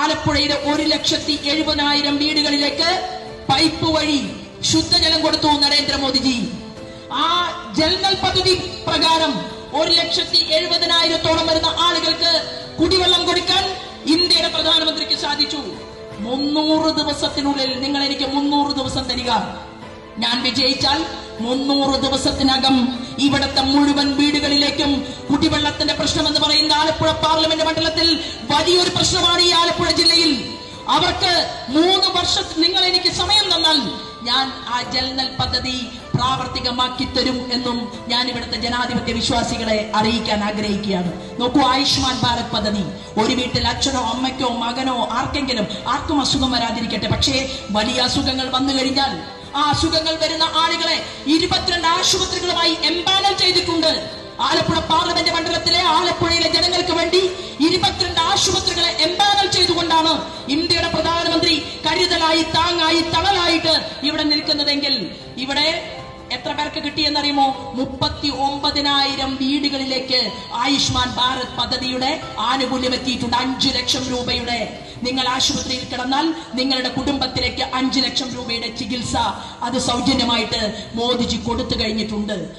ആലപ്പുഴയിലെ ഒരു ലക്ഷത്തി എഴുപതിനായിരം വീടുകളിലേക്ക് പൈപ്പ് വഴി ശുദ്ധജലം കൊടുത്തു നരേന്ദ്രമോദിജി. ആ ജൽനൽ പദ്ധതി പ്രകാരം ഒരു ലക്ഷത്തി എഴുപതിനായിരത്തോളം വരുന്ന ആളുകൾക്ക് കുടിവെള്ളം കൊടുക്കാൻ ഇന്ത്യയുടെ പ്രധാനമന്ത്രിക്ക് സാധിച്ചു. മുന്നൂറ് ദിവസത്തിനുള്ളിൽ നിങ്ങൾ എനിക്ക് മുന്നൂറ് ദിവസം തരിക. ഞാൻ വിജയിച്ചാൽ മുന്നൂറ് ദിവസത്തിനകം ഇവിടത്തെ മുഴുവൻ വീടുകളിലേക്കും കുടിവെള്ളത്തിന്റെ പ്രശ്നം എന്ന് പറയുന്ന ആലപ്പുഴ പാർലമെന്റ് മണ്ഡലത്തിൽ വലിയൊരു പ്രശ്നമാണ് ഈ ആലപ്പുഴ ജില്ലയിൽ. അവർക്ക് മൂന്ന് വർഷത്തിൽ നിങ്ങൾ എനിക്ക് സമയം തന്നാൽ ഞാൻ ആ ജൽനൽ പദ്ധതി പ്രാവർത്തികമാക്കി തരും എന്നും ഞാൻ ഇവിടുത്തെ ജനാധിപത്യ വിശ്വാസികളെ അറിയിക്കാൻ ആഗ്രഹിക്കുകയാണ്. നോക്കൂ ആയുഷ്മാൻ ഭാരത് പദ്ധതി. ഒരു വീട്ടിൽ അച്ഛനോ അമ്മയ്ക്കോ മകനോ ആർക്കെങ്കിലും ആർക്കും അസുഖം വരാതിരിക്കട്ടെ. പക്ഷേ വലിയ അസുഖങ്ങൾ വന്നു കഴിഞ്ഞാൽ ആ അസുഖങ്ങൾ വരുന്ന ആളുകളെ ഇരുപത്തിരണ്ട് ആശുപത്രികളുമായി എംപാനൽ ചെയ്തിട്ടുണ്ട്. ആലപ്പുഴ പാർലമെന്റ് മണ്ഡലത്തിലെ ആലപ്പുഴയിലെ ജനങ്ങൾക്ക് വേണ്ടി ഇരുപത്തിരണ്ട് ആശുപത്രികളെ എംപാനൽ ചെയ്തുകൊണ്ടാണ് ഇന്ത്യയുടെ പ്രധാനമന്ത്രി കരുതലായി താങ്ങായി തണലായിട്ട് ഇവിടെ നിൽക്കുന്നതെങ്കിൽ ഇവിടെ എത്ര പേർക്ക് കിട്ടിയെന്നറിയുമോ? മുപ്പത്തി ഒമ്പതിനായിരം വീടുകളിലേക്ക് ആയുഷ്മാൻ ഭാരത് പദ്ധതിയുടെ ആനുകൂല്യം എത്തിയിട്ടുണ്ട് അഞ്ചു ലക്ഷം രൂപയുടെ. നിങ്ങൾ ആശുപത്രിയിൽ കിടന്നാൽ നിങ്ങളുടെ കുടുംബത്തിലേക്ക് അഞ്ചു ലക്ഷം രൂപയുടെ ചികിത്സ അത് സൗജന്യമായിട്ട് മോദിജി കൊടുത്തു കഴിഞ്ഞിട്ടുണ്ട്.